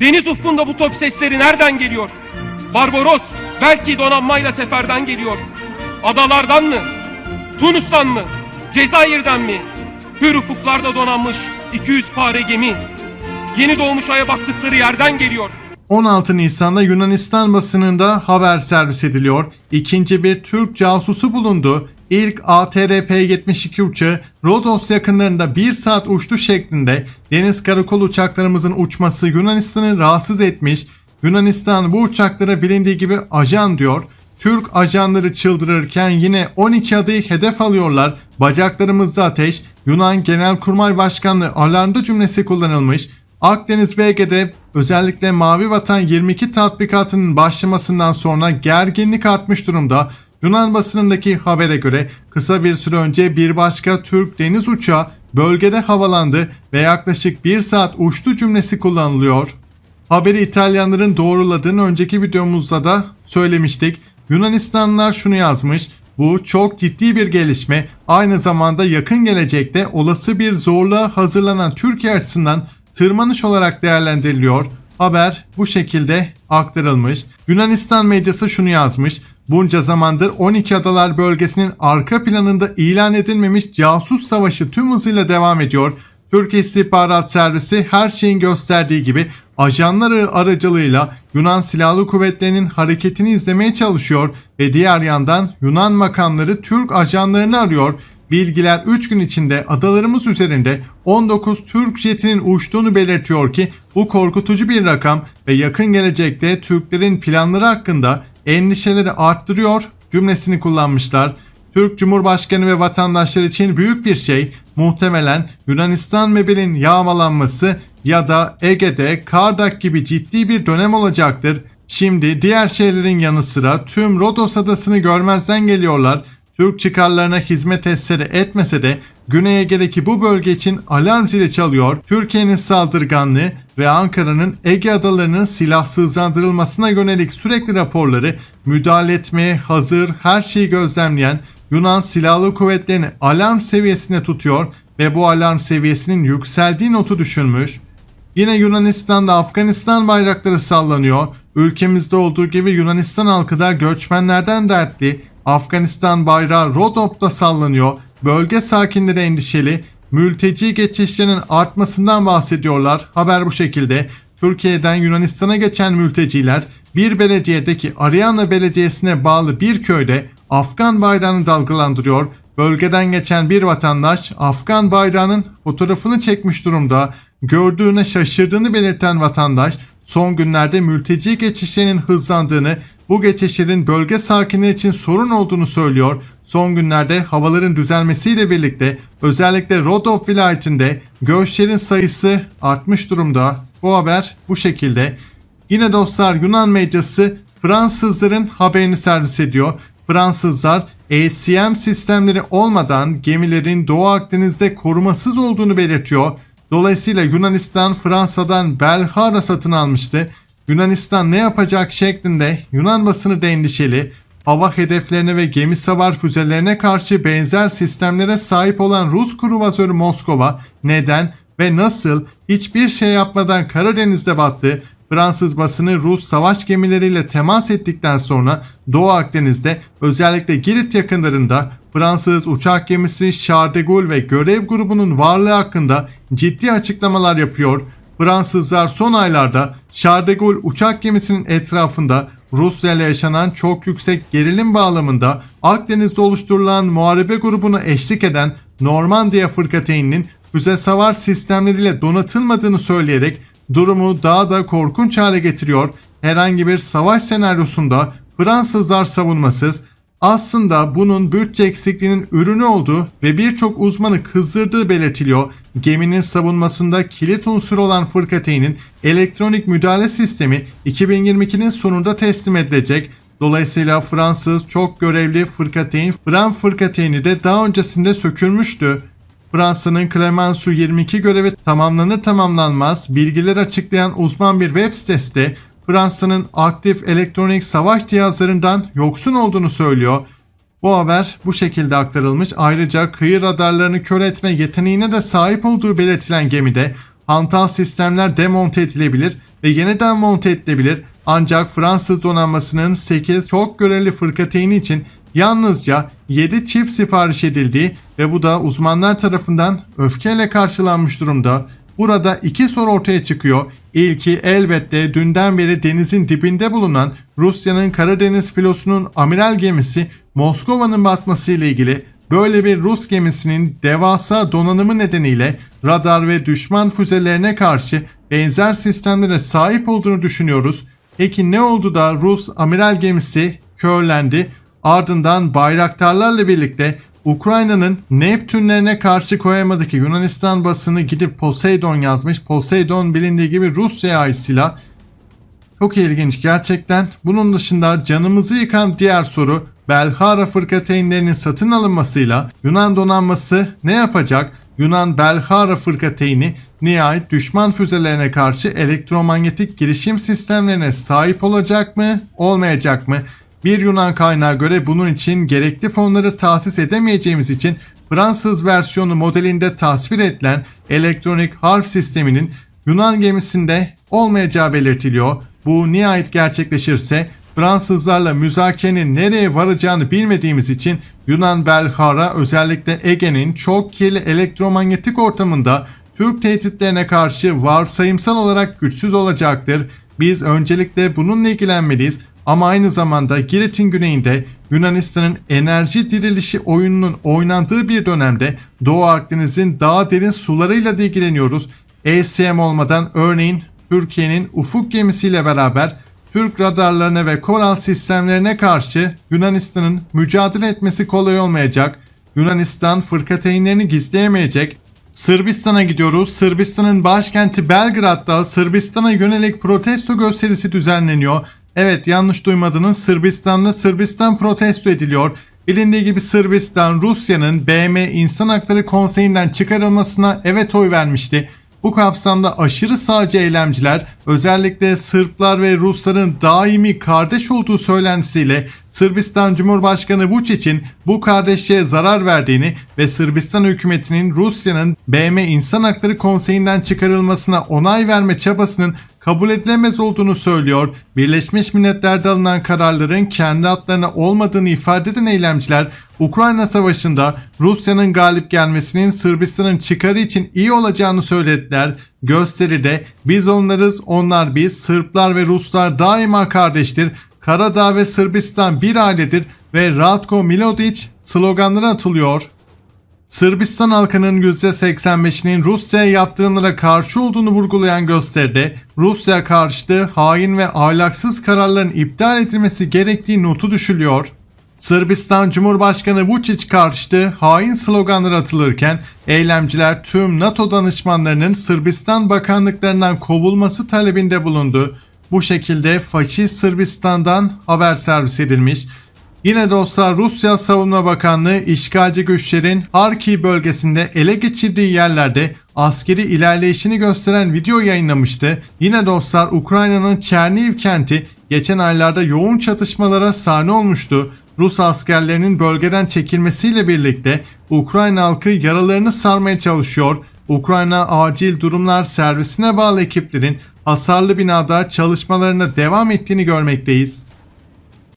Deniz ufkunda bu top sesleri nereden geliyor? Barbaros belki donanmayla seferden geliyor. Adalardan mı? Tunus'tan mı? Cezayir'den mi? Hür ufuklarda donanmış 200 pare gemi. Yeni doğmuş aya baktıkları yerden geliyor. 16 Nisan'da Yunanistan basınında haber servis ediliyor. İkinci bir Türk casusu bulundu. İlk ATRP-72 uçağı Rodos yakınlarında 1 saat uçtu şeklinde deniz karakol uçaklarımızın uçması Yunanistan'ı rahatsız etmiş. Yunanistan bu uçaklara bilindiği gibi ajan diyor. Türk ajanları çıldırırken yine 12 adayı hedef alıyorlar. Bacaklarımızda ateş. Yunan Genelkurmay Başkanlığı alarmda cümlesi kullanılmış. Akdeniz bölgede özellikle Mavi Vatan 22 tatbikatının başlamasından sonra gerginlik artmış durumda. Yunan basınındaki habere göre kısa bir süre önce bir başka Türk deniz uçağı bölgede havalandı ve yaklaşık bir saat uçtu cümlesi kullanılıyor. Haberi İtalyanların doğruladığını önceki videomuzda da söylemiştik. Yunanistanlılar şunu yazmış. Bu çok ciddi bir gelişme. Aynı zamanda yakın gelecekte olası bir zorluğa hazırlanan Türkiye açısından tırmanış olarak değerlendiriliyor. Haber bu şekilde aktarılmış. Yunanistan medyası şunu yazmış. Bunca zamandır 12 adalar bölgesinin arka planında ilan edilmemiş casus savaşı tüm hızıyla devam ediyor. Türk İstihbarat Servisi her şeyin gösterdiği gibi ajanları aracılığıyla Yunan Silahlı Kuvvetleri'nin hareketini izlemeye çalışıyor ve diğer yandan Yunan makamları Türk ajanlarını arıyor. Bilgiler 3 gün içinde adalarımız üzerinde 19 Türk jetinin uçtuğunu belirtiyor ki bu korkutucu bir rakam ve yakın gelecekte Türklerin planları hakkında endişeleri arttırıyor cümlesini kullanmışlar. Türk Cumhurbaşkanı ve vatandaşlar için büyük bir şey muhtemelen Yunanistan mebilin yağmalanması ya da Ege'de Kardak gibi ciddi bir dönem olacaktır. Şimdi diğer şeylerin yanı sıra tüm Rodos adasını görmezden geliyorlar. Türk çıkarlarına hizmet etse de etmese de Güney Ege'deki bu bölge için alarm zili çalıyor. Türkiye'nin saldırganlığı ve Ankara'nın Ege adalarının silahsızlandırılmasına yönelik sürekli raporları müdahale etmeye hazır her şeyi gözlemleyen Yunan Silahlı Kuvvetleri'ni alarm seviyesine tutuyor ve bu alarm seviyesinin yükseldiği notu düşünmüş. Yine Yunanistan'da Afganistan bayrakları sallanıyor. Ülkemizde olduğu gibi Yunanistan halkı da göçmenlerden dertli. Afganistan bayrağı Rodop'ta sallanıyor. Bölge sakinleri endişeli. Mülteci geçişlerinin artmasından bahsediyorlar. Haber bu şekilde. Türkiye'den Yunanistan'a geçen mülteciler bir belediyedeki Ariana Belediyesi'ne bağlı bir köyde Afgan bayrağını dalgalandırıyor. Bölgeden geçen bir vatandaş Afgan bayrağının fotoğrafını çekmiş durumda. Gördüğüne şaşırdığını belirten vatandaş son günlerde mülteci geçişlerinin hızlandığını, bu geçişlerin bölge sakinleri için sorun olduğunu söylüyor. Son günlerde havaların düzelmesiyle birlikte özellikle Rodop vilayetinde göçlerin sayısı artmış durumda. Bu haber bu şekilde. Yine dostlar Yunan medyası Fransızların haberini servis ediyor. Fransızlar ACM sistemleri olmadan gemilerin Doğu Akdeniz'de korumasız olduğunu belirtiyor. Dolayısıyla Yunanistan Fransa'dan Belhara satın almıştı. Yunanistan ne yapacak şeklinde Yunan basını da endişeli. Hava hedeflerine ve gemi savar füzelerine karşı benzer sistemlere sahip olan Rus kruvazörü Moskova neden ve nasıl hiçbir şey yapmadan Karadeniz'de battı Fransız basını Rus savaş gemileriyle temas ettikten sonra Doğu Akdeniz'de özellikle Girit yakınlarında Fransız uçak gemisi Charles de Gaulle ve görev grubunun varlığı hakkında ciddi açıklamalar yapıyor. Fransızlar son aylarda Charles de Gaulle uçak gemisinin etrafında Rusya ile yaşanan çok yüksek gerilim bağlamında Akdeniz'de oluşturulan muharebe grubuna eşlik eden Normandiya fırkateyninin füze savar sistemleriyle donatılmadığını söyleyerek durumu daha da korkunç hale getiriyor. Herhangi bir savaş senaryosunda Fransızlar savunmasız aslında bunun bütçe eksikliğinin ürünü olduğu ve birçok uzmanı kızdırdığı belirtiliyor. Geminin savunmasında kilit unsur olan fırkateynin elektronik müdahale sistemi 2022'nin sonunda teslim edilecek. Dolayısıyla Fransız çok görevli fırkateyn Fran fırkateyni de daha öncesinde sökülmüştü. Fransa'nın Clemenceau 22 görevi tamamlanır tamamlanmaz bilgiler açıklayan uzman bir web sitesi de Fransa'nın aktif elektronik savaş cihazlarından yoksun olduğunu söylüyor. Bu haber bu şekilde aktarılmış. Ayrıca kıyı radarlarını kör etme yeteneğine de sahip olduğu belirtilen gemide hantal sistemler demonte edilebilir ve yeniden monte edilebilir. Ancak Fransız donanmasının 8 çok görevli fırkateyni için yalnızca 7 çip sipariş edildiği ve bu da uzmanlar tarafından öfkeyle karşılanmış durumda. Burada iki soru ortaya çıkıyor. İlki elbette dünden beri denizin dibinde bulunan Rusya'nın Karadeniz filosunun amiral gemisi Moskova'nın batması ile ilgili böyle bir Rus gemisinin devasa donanımı nedeniyle radar ve düşman füzelerine karşı benzer sistemlere sahip olduğunu düşünüyoruz. Peki ne oldu da Rus amiral gemisi körlendi? Ardından bayraktarlarla birlikte Ukrayna'nın Neptünlerine karşı koyamadı ki Yunanistan basını gidip Poseidon yazmış. Poseidon bilindiği gibi Rusya'ya ait silah. Çok ilginç gerçekten. Bunun dışında canımızı yıkan diğer soru Belhara fırkateynlerinin satın alınmasıyla Yunan donanması ne yapacak? Yunan Belhara fırkateyni nihayet düşman füzelerine karşı elektromanyetik girişim sistemlerine sahip olacak mı, olmayacak mı? Bir Yunan kaynağı göre bunun için gerekli fonları tahsis edemeyeceğimiz için Fransız versiyonu modelinde tasvir edilen elektronik harp sisteminin Yunan gemisinde olmayacağı belirtiliyor. Bu nihayet gerçekleşirse Fransızlarla müzakerenin nereye varacağını bilmediğimiz için Yunan Belhara özellikle Ege'nin çok kirli elektromanyetik ortamında Türk tehditlerine karşı varsayımsal olarak güçsüz olacaktır. Biz öncelikle bununla ilgilenmeliyiz ama aynı zamanda Girit'in güneyinde Yunanistan'ın enerji dirilişi oyununun oynandığı bir dönemde Doğu Akdeniz'in daha derin sularıyla da ilgileniyoruz. ESM olmadan örneğin Türkiye'nin ufuk gemisiyle beraber Türk radarlarına ve koral sistemlerine karşı Yunanistan'ın mücadele etmesi kolay olmayacak. Yunanistan fırkateynlerini gizleyemeyecek. Sırbistan'a gidiyoruz. Sırbistan'ın başkenti Belgrad'da Sırbistan'a yönelik protesto gösterisi düzenleniyor. Evet yanlış duymadınız Sırbistan'da Sırbistan protesto ediliyor. Bilindiği gibi Sırbistan Rusya'nın BM İnsan Hakları Konseyi'nden çıkarılmasına evet oy vermişti. Bu kapsamda aşırı sağcı eylemciler özellikle Sırplar ve Rusların daimi kardeş olduğu söylentisiyle Sırbistan Cumhurbaşkanı Vučić'in bu kardeşliğe zarar verdiğini ve Sırbistan hükümetinin Rusya'nın BM İnsan Hakları Konseyi'nden çıkarılmasına onay verme çabasının kabul edilemez olduğunu söylüyor. Birleşmiş Milletler'de alınan kararların kendi adlarına olmadığını ifade eden eylemciler Ukrayna Savaşı'nda Rusya'nın galip gelmesinin Sırbistan'ın çıkarı için iyi olacağını söylediler. Gösteride biz onlarız onlar biz Sırplar ve Ruslar daima kardeştir. Karadağ ve Sırbistan bir ailedir ve Ratko Milodic sloganları atılıyor. Sırbistan halkının %85'inin Rusya'ya yaptırımlara karşı olduğunu vurgulayan gösteride Rusya karşıtı hain ve ahlaksız kararların iptal edilmesi gerektiği notu düşülüyor. Sırbistan Cumhurbaşkanı Vučić karşıtı hain sloganlar atılırken eylemciler tüm NATO danışmanlarının Sırbistan bakanlıklarından kovulması talebinde bulundu. Bu şekilde faşist Sırbistan'dan haber servis edilmiş. Yine olsa Rusya Savunma Bakanlığı işgalci güçlerin Harkiv bölgesinde ele geçirdiği yerlerde askeri ilerleyişini gösteren video yayınlamıştı. Yine olsa Ukrayna'nın Çerniv kenti geçen aylarda yoğun çatışmalara sahne olmuştu. Rus askerlerinin bölgeden çekilmesiyle birlikte Ukrayna halkı yaralarını sarmaya çalışıyor. Ukrayna Acil Durumlar Servisine bağlı ekiplerin hasarlı binada çalışmalarına devam ettiğini görmekteyiz.